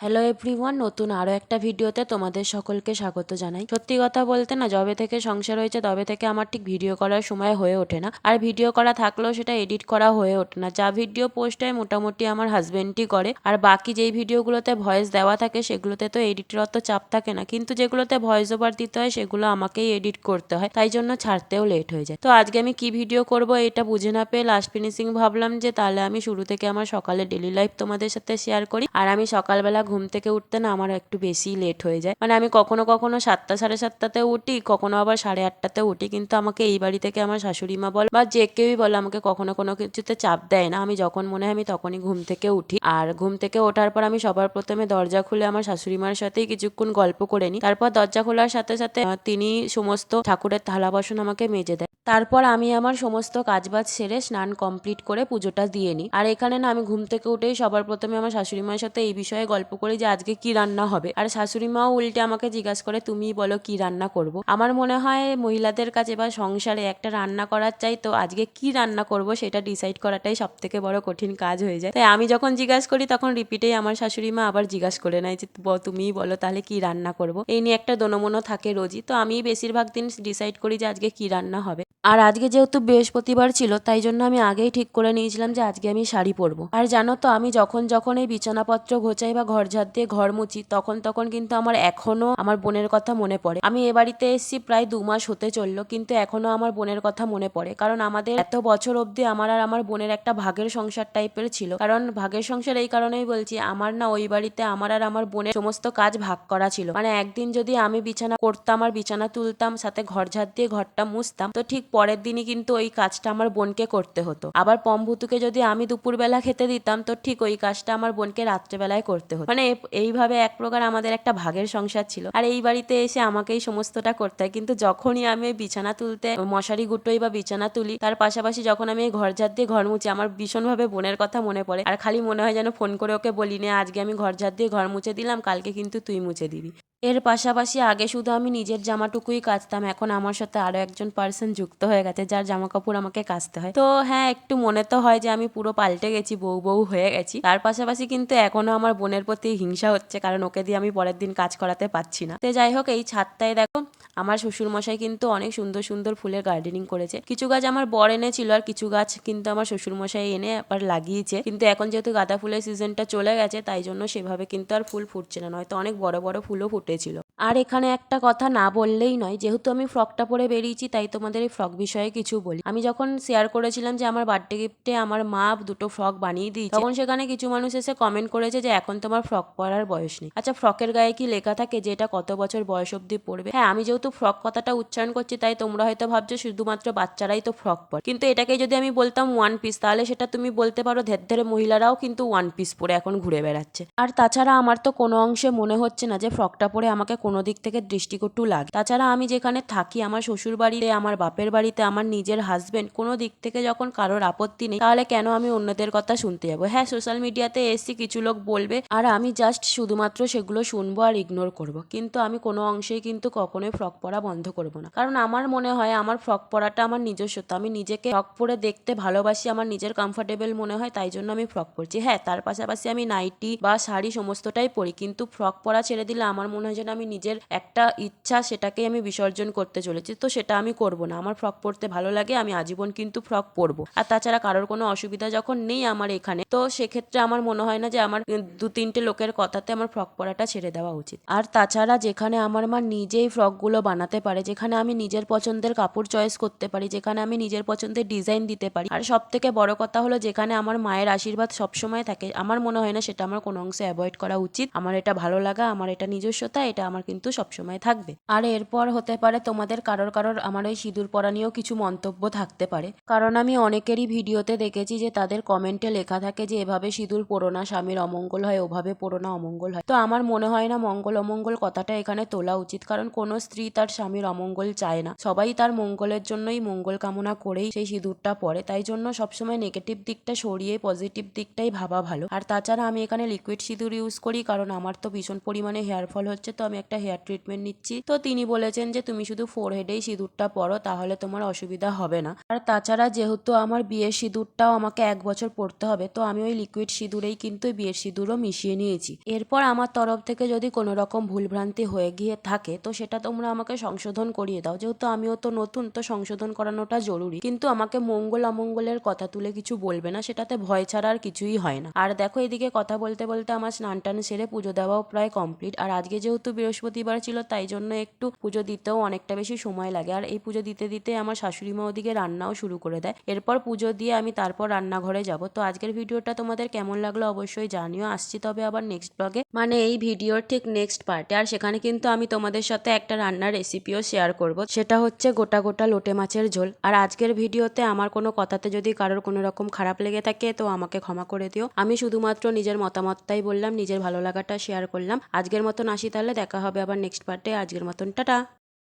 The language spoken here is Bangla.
হ্যালো এভরিওয়ান নতুন আরও একটা ভিডিওতে তোমাদের সকলকে স্বাগত জানাই। সত্যি কথা বলতে না, যবে থেকে সংসার হয়েছে, তবে থেকে আমার ঠিক ভিডিও করার সময় হয়ে ওঠে না। আর ভিডিও করা থাকলেও সেটা এডিট করা হয়ে ওঠে না। যা ভিডিও পোস্ট হয় মোটামুটি আমার হাজবেন্ডই করে। আর বাকি যেই ভিডিওগুলোতে ভয়েস দেওয়া থাকে, সেগুলোতে তো এডিটের অত চাপ থাকে না। কিন্তু যেগুলোতে ভয়েস ওভার দিতে হয়, সেগুলো আমাকেই এডিট করতে হয়। তাই জন্য ছাড়তেও লেট হয়ে যায়। তো আজকে আমি কি ভিডিও করব এটা বুঝে না পেয়ে লাস্ট ফিনিশিং ভাবলাম যে, তাহলে আমি শুরু থেকে আমার সকালে ডেলি লাইফ তোমাদের সাথে শেয়ার করি। আর আমি সকালবেলা ঘুম থেকে উঠতে না আমার একটু বেশি লেট হয়ে যায়। মানে আমি কখনো কখনো সাতটা, সাড়ে সাতটাতে উঠি, কখনো আবার সাড়ে আটটাতে উঠি। কিন্তু আমাকে এই বাড়ি থেকে আমার শাশুড়ি মা বল বা যে কেউই বলে আমাকে কখনো কোনো কিছুতে চাপ দেয় না। আমি যখন মনে হয় আমি তখনই ঘুম থেকে উঠি। আর ঘুম থেকে ওঠার পর আমি সবার প্রথমে দরজা খুলে আমার শাশুড়ি মার সাথেই কিছুক্ষণ গল্প করে নিই। তারপর দরজা খোলার সাথে সাথে তিনি সমস্ত ঠাকুরের থালা বাসন আমাকে মেজে দেয় তারপর আমি আমার সমস্ত কাজবাজ সেরে স্নান কমপ্লিট করে পুজোটা দিয়ে নিই। আর এখানে না, আমি ঘুম থেকে উঠেই সবার প্রথমে আমার শাশুড়ি মায়ের সাথে এই বিষয়ে গল্প করি যে আজকে কি রান্না হবে। আর শাশুড়ি মাও উল্টে আমাকে জিজ্ঞাসা করে, তুমিই বলো কি রান্না করব? আমার মনে হয় মহিলাদের কাছে বা সংসারে একটা রান্না করার চাই তো আজকে কি রান্না করব সেটা ডিসাইড করাটাই সব থেকে বড় কঠিন কাজ হয়ে যায়। তাই আমি যখন জিজ্ঞাসা করি, তখন রিপিটেই আমার শাশুড়ি মা আবার জিজ্ঞাসা করে নেয় যে তুমিই বলো তাহলে কি রান্না করব? এই নিয়ে একটা দোনমনো থাকে রোজই। তো আমি বেশিরভাগ দিন ডিসাইড করি যে আজকে কি রান্না হবে। আর আজকে যেহেতু বৃহস্পতিবার ছিল, তাই জন্য আমি আগেই ঠিক করে নিয়েছিলাম যে আজকে আমি শাড়ি পরবো। আর জানো তো, আমি যখন যখন এই বিছানাপত্র ঘোচাই বা ঘর ঝাড় দিয়ে ঘর মুছি, তখন তখন কিন্তু আমার এখনও আমার বোনের কথা মনে পড়ে। আমি এ বাড়িতে এসেছি প্রায় দু মাস হতে চলল, কিন্তু এখনও আমার বোনের কথা মনে পড়ে। কারণ আমাদের এত বছর অবধি আমার আর আমার বোনের একটা ভাগের সংসার টাইপের ছিল। কারণ ভাগের সংসার এই কারণেই বলছি, আমার না ওই বাড়িতে আমার আর আমার বোনের সমস্ত কাজ ভাগ করা ছিল। মানে একদিন যদি আমি বিছানা করতাম আর বিছানা তুলতাম, সাথে ঘর ঝাড় দিয়ে ঘরটা মুছতাম, তো ঠিক পরের দিনই কিন্তু ওই কাজটা আমার বোনকে করতে হতো। আবার পম্ভুতুকে যদি আমি দুপুরবেলা খেতে দিতাম, তো ঠিক ওই কাজটা আমার বোনকে রাত্রেবেলায় করতে হতো। মানে এইভাবে এক প্রকার আমাদের একটা ভাগের সংসার ছিল। আর এই বাড়িতে এসে আমাকেই সমস্তটা করতে হয়। কিন্তু যখনই আমি বিছানা তুলতে, মশারি গুটোই বা বিছানা তুলি, তার পাশাপাশি যখন আমি ঘর ঝাড় দিয়ে ঘর মুছি, আমার ভীষণভাবে বোনের কথা মনে পড়ে। আর খালি মনে হয় যেন ফোন করে ওকে বলি, নে, আজকে আমি ঘর ঝাড় দিয়ে ঘর মুছে দিলাম, কালকে কিন্তু তুই মুছে দিবি। এর পাশাপাশি আগে শুধু আমি নিজের জামাটুকুই কাচতাম, এখন আমার সাথে আরও একজন পার্সন যুক্ত হয়ে গেছে যার জামা কাপড় আমাকে কাচতে হয়। তো হ্যাঁ একটু মনে তো হয় যে আমি পুরো পাল্টে গেছি, বউ বউ হয়ে গেছি। তার পাশাপাশি কিন্তু এখনও আমার বোনের প্রতি হিংসা হচ্ছে, কারণ ওকে দিয়ে আমি পরের দিন কাজ করাতে পারছি না। তো যাই হোক, এই ছাদটায় দেখো, আমার শ্বশুর মশাই কিন্তু অনেক সুন্দর সুন্দর ফুলের গার্ডেনিং করেছে। কিছু গাছ আমার বর এনেছিল আর কিছু গাছ কিন্তু আমার শ্বশুর মশাই এনে আবার লাগিয়েছে। কিন্তু এখন যেহেতু গাঁদা ফুলের সিজনটা চলে গেছে, তাই জন্য সেভাবে কিন্তু আর ফুল ফুটছে না। নয়তো অনেক বড় বড় ফুলও ফুটেছিল আর এখানে একটা কথা না বললেই নয়, যেহেতু আমি ফ্রকটা পরে বেরিয়েছি, তাই তোমাদের এই ফ্রক বিষয়ে কিছু বলি। আমি যখন শেয়ার করেছিলাম যে আমার বার্থডে গিফটে আমার মা দুটো ফ্রক বানিয়ে দিয়েছে, তখন সেখানে কিছু মানুষ এসে কমেন্ট করেছে যে এখন তোমার ফ্রক পরার বয়স নেই। আচ্ছা ফ্রকের গায়ে কি লেখা থাকে যে এটা কত বছর বয়স অবধি পড়বে হ্যাঁ আমি যেহেতু ফ্রক কথাটা উচ্চারণ করছি, তাই তোমরা হয়তো ভাবছ শুধুমাত্র বাচ্চারাই তো ফ্রক পরে। কিন্তু এটাকে যদি আমি বলতাম ওয়ান পিস তাহলে সেটা তুমি বলতে পারো ধের ধেরে মহিলারাও কিন্তু ওয়ান পিস পরে এখন ঘুরে বেড়াচ্ছে। আর তাছাড়া আমার তো কোনো অংশে মনে হচ্ছে না যে ফ্রকটা পরে আমাকে কোনো দিক থেকে দৃষ্টিকটু লাগে। তাছাড়া আমি যেখানে থাকি, আমার শ্বশুর বাড়িতে আমার বাপের বাড়িতে, আমার নিজের হাজবেন্ড কোনো দিক থেকে যখন কারোর আপত্তি নেই, তাহলে কেন আমি অন্যদের কথা শুনতে যাব? হ্যাঁ সোশ্যাল মিডিয়াতে এসছি, কিছু লোক বলবে, আর আমি জাস্ট শুধুমাত্র সেগুলো শুনব আর ইগনোর করব। কিন্তু আমি কোনো অংশেই কিন্তু কখনোই ফ্রক পরা বন্ধ করব না। কারণ আমার মনে হয়, আমার ফ্রক পরাটা আমার নিজস্বতা। আমি নিজেকে ফ্রক পরে দেখতে ভালোবাসি, আমার নিজের কমফোর্টেবল মনে হয়, তাই জন্য আমি ফ্রক পরছি। হ্যাঁ তার পাশাপাশি আমি নাইটি বা শাড়ি সমস্তটাই পরি, কিন্তু ফ্রক পরা ছেড়ে দিলে আমার মনে হয় যেন আমি নিজের একটা ইচ্ছা সেটাকেই আমি বিসর্জন করতে চলেছি। তো সেটা আমি করব না। আমার ফ্রক পরতে ভালো লাগে, আমি আজীবন কিন্তু ফ্রক পরবো। আর তাছাড়া কারোর কোনো অসুবিধা যখন নেই আমার এখানে, তো সেক্ষেত্রে আমার মনে হয় না যে আমার দু তিনটে লোকের কথাতে আমার ফ্রক পরাটা ছেড়ে দেওয়া উচিত। আর তাছাড়া যেখানে আমার মা নিজেই ফ্রকগুলো বানাতে পারে, যেখানে আমি নিজের পছন্দের কাপড় চয়েস করতে পারি, যেখানে আমি নিজের পছন্দের ডিজাইন দিতে পারি। আর সব থেকে বড় কথা হলো যেখানে আমার মায়ের আশীর্বাদ সবসময় থাকে, আমার মনে হয় না সেটা আমার কোনো অংশে অ্যাভয়েড করা উচিত। আমার এটা ভালো লাগা, আমার এটা নিজস্বতা এটা আমার কিন্তু সবসময় থাকবে। আর এরপর হতে পারে তোমাদের কারোর কারোর আমার ওই সিঁদুর পরা নিয়েও কিছু মন্তব্য থাকতে পারে। কারণ আমি অনেকেরই ভিডিওতে দেখেছি যে তাদের কমেন্টে লেখা থাকে যে এভাবে সিঁদুর পরো না, স্বামীর অমঙ্গল হয়, ওভাবে পরো না, অমঙ্গল হয়। তো আমার মনে হয় না মঙ্গল অমঙ্গল কথাটা এখানে তোলা উচিত। কারণ কোনো স্ত্রী তার স্বামীর অমঙ্গল চায় না। সবাই তার মঙ্গলের জন্যই মঙ্গল কামনা করেই সেই সিঁদুরটা পরে। তাই জন্য সবসময় নেগেটিভ দিকটা সরিয়ে পজিটিভ দিকটাই ভাবা ভালো। আর তাছাড়া আমি এখানে লিকুইড সিঁদুর ইউজ করি কারণ আমার তো ভীষণ পরিমাণে হেয়ার ফল হচ্ছে। তো আমি একটা হেয়ার ট্রিটমেন্ট নিচ্ছি। তো তিনি বলেছেন যে, তুমি শুধু ফোর হেডেই সিঁদুরটা পরো, তাহলে তোমার অসুবিধা হবে না। আর তাছাড়া যেহেতু আমার বিয়ের সিঁদুরটাও আমাকে এক বছর পরতে হবে, তো আমি ওই লিকুইড সিঁদুরেই কিন্তু বিয়ের সিঁদুরও মিশিয়ে নিয়েছি। এরপর আমার তরফ থেকে যদি কোনো রকম ভুলভ্রান্তি হয়ে গিয়ে থাকে, তো সেটা তোমরা আমাকে সংশোধন করিয়ে দাও। যেহেতু আমিও তো নতুন, তো সংশোধন করানোটা জরুরি। কিন্তু আমাকে মঙ্গল অমঙ্গলের কথা তুলে কিছু বলবে না, সেটাতে ভয় ছাড়া আর কিছুই হয় না। আর দেখো, এদিকে কথা বলতে বলতে আমার স্নান টান সেরে পুজো দেওয়াও প্রায় কমপ্লিট আর আজকে যেহেতু বৃহস্পতিবার ছিল, তাই জন্য একটু পুজো দিতেও অনেকটা বেশি সময় লাগে। আর এই পুজো দিতে দিতে আমার শাশুড়ি মা ওদিকে রান্নাও শুরু করে দেয়। এরপর পুজো দিয়ে আমি তারপর রান্নাঘরে যাব। তো আজকের ভিডিওটা তোমাদের কেমন লাগল অবশ্যই জানিও। আসছি তবে আবার নেক্সট ব্লগে মানে এই ভিডিওর ঠিক নেক্সট পার্টে আর সেখানে কিন্তু আমি তোমাদের সাথে একটা রান্নার রেসিপিও শেয়ার করব। সেটা হচ্ছে গোটা গোটা লোটে মাছের ঝোল। আর আজকের ভিডিওতে আমার কোনো কথাতে যদি কারোর কোনো রকম খারাপ লেগে থাকে, তো আমাকে ক্ষমা করে দিও। আমি শুধুমাত্র নিজের মতামতটাই বললাম, নিজের ভালো লাগাটা শেয়ার করলাম। আজকের মতন আসি তাহলে। দেখা হবে আবার নেক্সট পার্টে আজকের মতন টাটা।